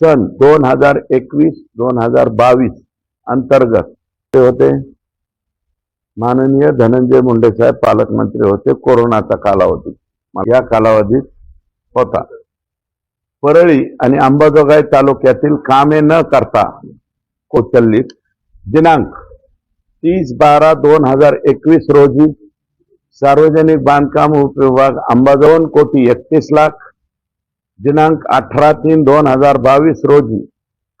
सन दोन हजार एकवीस दोन हजार बावीस अंतर्गत ते होते. माननीय धनंजय मुंडे साहेब पालकमंत्री होते कोरोनाचा कालावधी. या कालावधीत होता. परळी आणि अंबाजोगाई तालुक्यातील कामे न करता कोचल्लीत दिनांक तीस बारा दोन हजार एकवीस रोजी सार्वजनिक बांधकाम उपविभाग अंबाजोगाई कोटी एकतीस लाख दिनांक अठरा तीन दोन हजार बावीस रोजी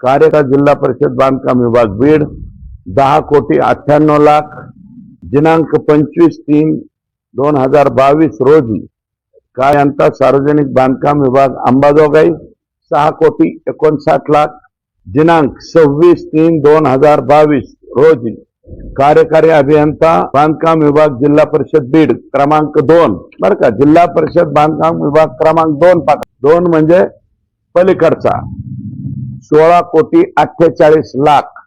कार्यक्रम जिल्हा परिषद बांधकाम विभाग बीड दहा कोटी अठ्ठ्याण्णव लाख दिनांक पंचवीस तीन दोन हजार बावीस रोजी कार्यांता सार्वजनिक बांधकाम विभाग अंबाजोगाई सहा कोटी एकोणसाठ लाख दिनांक सव्वीस तीन दोन हजार बावीस रोजी कार्यकारी अभियंता बांधकाम विभाग जिल्हा परिषद बीड क्रमांक दोन. बरं का जिल्हा परिषद बांधकाम विभाग क्रमांक दोन पाठ दोन म्हणजे पलीकडचा. सोळा कोटी अठ्ठेचाळीस लाख.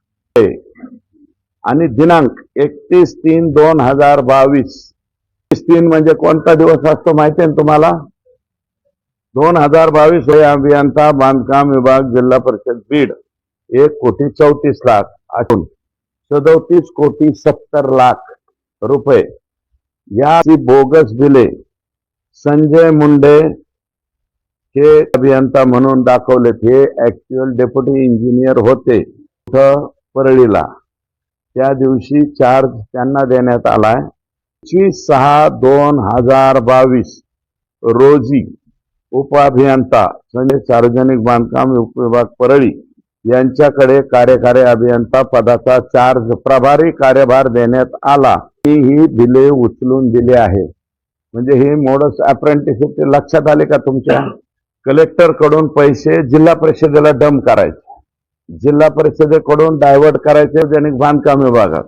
आणि दिनांक एकतीस तीन दोन हजार बावीस. एकतीस तीन म्हणजे कोणता दिवस असतो माहिती आहे ना तुम्हाला? दोन हजार बावीस हे अभियंता बांधकाम विभाग जिल्हा परिषद बीड. एक कोटी चौतीस लाख. असून सदोतीस कोटी सत्तर लाख रुपये. या बोगस बिले संजय मुंडे हे अभियंता म्हणून दाखवलेत. हे ऍक्च्युअल डेप्युटी इंजिनियर होते. कुठं परळीला. त्या दिवशी चार्ज त्यांना देण्यात आलाय. पंचवीस सहा दोन हजार बावीस रोजी उपअभियंता संजय सार्वजनिक बांधकाम विभाग परळी यांच्याकडे कार्यकारी अभियंता पदाचा चार्ज प्रभारी कार्यभार देण्यात आला. ही ही बिले उचलून दिली आहे. म्हणजे ही मोडस अप्रेंटिसशिप लक्षात आले का तुमच्या? कलेक्टरकडून पैसे जिल्हा परिषदेला डम करायचे. जिल्हा परिषदेकडून डायव्हर्ट करायचे सार्वजनिक बांधकाम विभागात.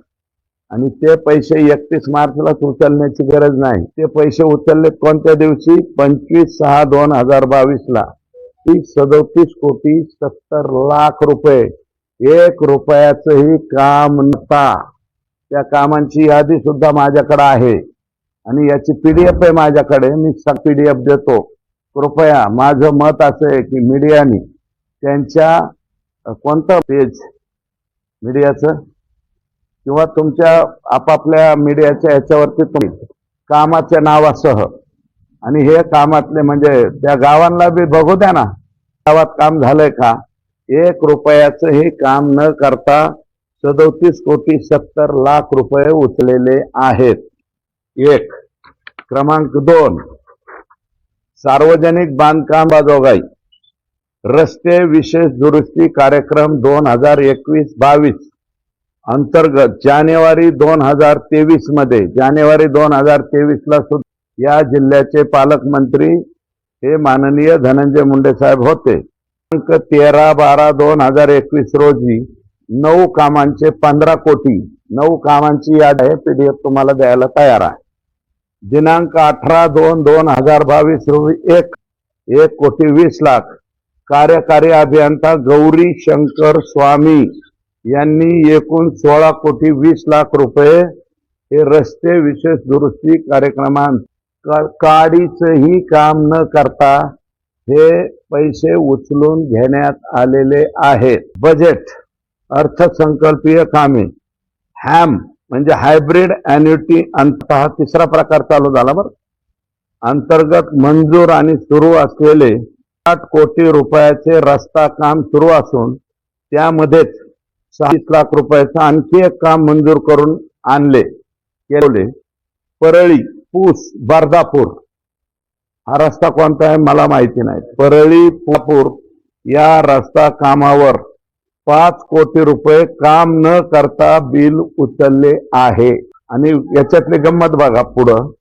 आणि ते पैसे एकतीस मार्चलाच उचलण्याची गरज नाही. ते पैसे उचलले कोणत्या दिवशी? पंचवीस सहा दोन हजार बावीस ला ती सदोतीस कोटी सत्तर लाख रुपये. एक रुपयाचंही काम नव्हता. त्या कामांची यादी सुद्धा माझ्याकडे आहे. आणि याची पीडीएफ आहे माझ्याकडे. मी पीडीएफ देतो. कृपया माझं मत असं आहे की मीडियाने त्यांच्या कोणतं पेज मीडियाचं किंवा तुमच्या आपापल्या मीडियाच्या ह्याच्यावरती तुम्ही कामाच्या नावासह आणि हे कामातले म्हणजे त्या गावांना बी बघू द्या ना. गावात काम झालंय का? एक रुपयाचं हे काम न करता सदोतीस कोटी सत्तर लाख रुपये उचलेले आहेत. एक. क्रमांक दोन. सार्वजनिक बांधकाम बाजोगाई. रस्ते विशेष दुरुस्ती कार्यक्रम दोन हजार एकवीस बावीस. अंतर्गत जानेवारी दोन हजार तेवीसमध्ये जानेवारी दोन हजार तेवीस ला सुद्धा या जिल्ह्याचे पालकमंत्री हे माननीय धनंजय मुंडे साहेब होते. अंक तेरा बारा दोन हजार एकवीस रोजी नऊ कामांचे पंधरा कोटी नऊ कामांची याद आहे पीडीएफ तुम्हाला द्यायला तयार आहे. दिनांक अठरा दोन दोन हजार बावीस रोजी एक एक कोटी वीस लाख. कार्यकारी अभियंता गौरी शंकर स्वामी यांनी एकूण सोळा कोटी वीस लाख रुपये हे रस्ते विशेष दुरुस्ती कार्यक्रमांत काडीचंही काम न करता हे पैसे उचलून घेण्यात आलेले आहेत. बजेट अर्थसंकल्पीय कामे हॅम म्हणजे हायब्रिड अॅन्युटी अंत हा तिसरा प्रकार चालू झाला बरं. अंतर्गत मंजूर आणि सुरू असलेले आठ कोटी रुपयाचे रस्ता काम सुरू असून त्यामध्येच सहावीस लाख रुपयाचं आणखी एक काम मंजूर करून आणले केले. परळी पूस बर्दापूर. हा रस्ता कोणता आहे मला माहिती नाही. परळी पापूर या रस्ता कामावर पाच कोटी रुपये काम न करता बिल उचलले आहे. आणि याच्यातली गंमत बघा पुढं.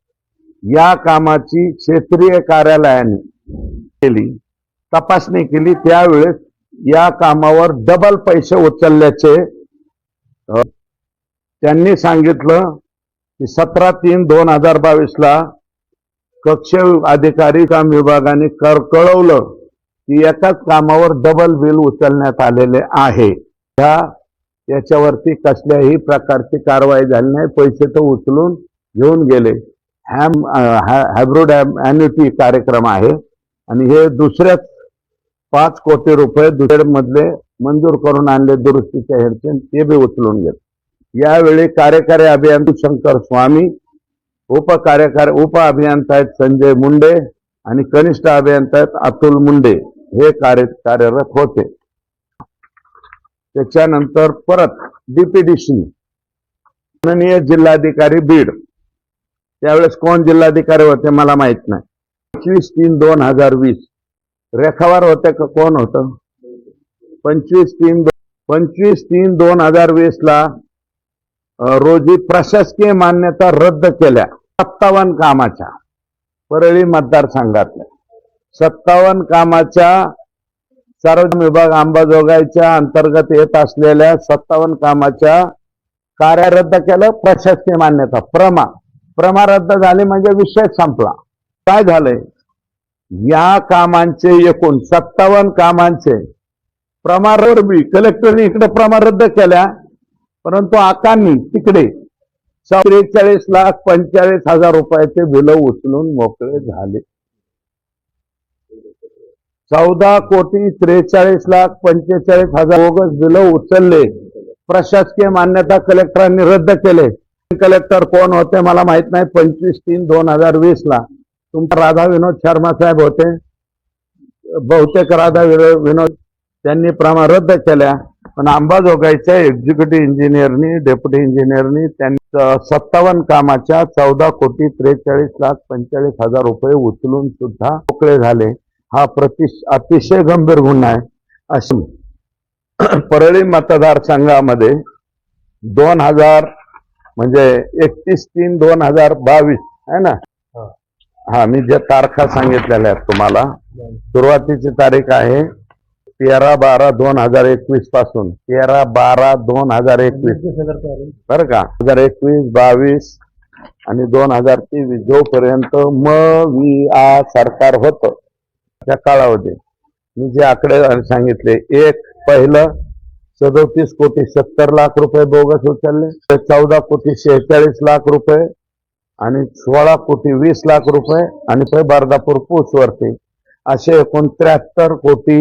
या कामाची क्षेत्रीय कार्यालयाने केली तपासणी केली. त्यावेळेस या कामावर डबल पैसे उचलल्याचे त्यांनी सांगितलं की सतरा तीन दोन हजार बावीसला कक्ष अधिकारी काम विभागाने कर कळवलं की एकाच कामावर डबल बिल उचलण्यात आलेले आहे. ह्या याच्यावरती कसल्याही प्रकारची कारवाई झाली नाही. पैसे तर उचलून घेऊन गेले. हॅम हायब्रोड अॅन्युटी कार्यक्रम आहे. आणि हे दुसऱ्याच पाच कोटी रुपये दुसऱ्यामधले मंजूर करून आणले दुरुस्तीच्या हेडचे ते बी उचलून घेत यावेळी कार्यकारी अभियंता शंकर स्वामी उपकार्यकारी उप अभियंता आहेत संजय मुंडे आणि कनिष्ठ अभियंता आहेत अतुल मुंडे. हे कार्य कार्यरत होते. त्याच्यानंतर परत डीपीडीसी माननीय जिल्हाधिकारी बीड. त्यावेळेस कोण जिल्हाधिकारी होते मला माहीत नाही. पंचवीस तीन दोन हजार वीस. रेखावार होते का कोण होतं? पंचवीस तीन पंचवीस तीन दोन हजार वीस ला रोजी प्रशासकीय मान्यता रद्द केल्या. सत्तावन्न कामाच्या. परळी मतदारसंघातल्या. सत्तावन्न कामाच्या सार्वजनिक विभाग अंबाजोगाईच्या अंतर्गत येत असलेल्या सत्तावन्न कामाच्या कार्य रद्द केलं प्रशासकीय मान्यता. प्रमा प्रमा रद्द झाली म्हणजे विषय संपला. काय झालंय? या कामांचे एकूण सत्तावन्न कामांचे प्रमाणावर बी कलेक्टरने इकडे प्रमा रद्द केल्या. परंतु आकांनी तिकडे त्रेचाळीस लाख पंचेचाळीस हजार रुपयाचे बिलं उचलून मोकळे झाले. चौदा कोटी त्रेचाळीस लाख पंचेचाळीस हजार बोगस बिलं उचलले. प्रशासकीय मान्यता कलेक्टरांनी रद्द केले. कलेक्टर कोण होते मला माहीत नाही. पंचवीस तीन दोन हजार वीस ला. तुमचा राधा विनोद शर्मा साहेब होते. बहुतेक राधा विनोद त्यांनी प्रमा रद्द केल्या. पण अंबाजोगाईच्या एक्झिक्युटिव्ह इंजिनियरनी डेप्युटी इंजिनियरनी त्यांनी सत्तावन्न कामाच्या चौदा कोटी त्रेचाळीस लाख पंचेचाळीस हजार रुपये उचलून सुद्धा मोकळे झाले. हा प्रति अतिशय गंभीर गुन्हा आहे. अशी परळी मतदारसंघामध्ये दोन हजार म्हणजे एकतीस तीन दोन हजार बावीस आहे ना? हा. मी ज्या तारखा सांगितलेल्या आहेत तुम्हाला सुरुवातीची तारीख आहे तेरा बारा दोन हजार एकवीसपासून. तेरा बारा दोन हजार एकवीस. बरं का? हजार एकवीस बावीस आणि दोन हजार तेवीस जोपर्यंत म वि आ सरकार होतं त्या काळामध्ये मी जे आकडे सांगितले एक पहिलं सदोतीस कोटी सत्तर लाख रुपये बोगस उचलले चौदा कोटी शेहेचाळीस लाख रुपये आणि सोळा कोटी वीस लाख रुपये आणि ते बर्दापूर पूसवरती असे एकूण त्र्याहत्तर कोटी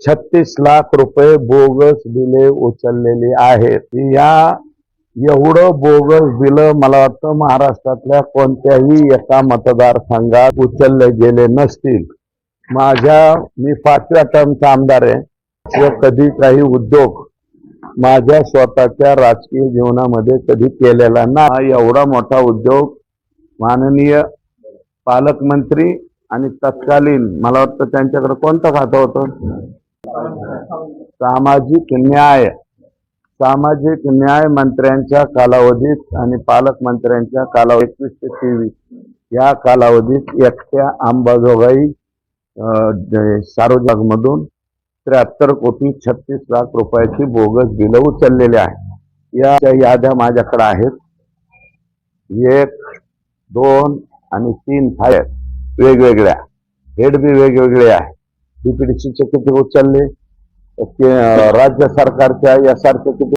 छत्तीस लाख रुपये बोगस बिले उचललेली आहेत. या एवढं बोगस बिल मला वाटतं महाराष्ट्रातल्या कोणत्याही एका मतदारसंघात उचलले गेले नसतील. माझ्या मी पाचव्या टर्मचा आमदार आहे. व कधी काही उद्योग माझ्या स्वतःच्या राजकीय जीवनामध्ये कधी केलेला ना एवढा मोठा उद्योग माननीय पालकमंत्री आणि तत्कालीन मला वाटतं त्यांच्याकडे कोणतं खातं होतं? सामाजिक न्याय. सामाजिक न्याय मंत्र्यांच्या कालावधीत आणि पालकमंत्र्यांच्या कालावधीत एकवीस ते तेवीस. या कालावधीत एकट्या अंबाजोगाई सार्वजनिकमधून त्र्याहत्तर कोटी छत्तीस लाख रुपयाची बोगस बिलं उचललेले आहे. या याद्या माझ्याकडे आहेत. एक दोन आणि तीन फायर वेगवेगळ्या. हेड बी वेगवेगळे आहे डीपीडीसीचे किती उचलले ते, राज्य सरकारच्या एस किती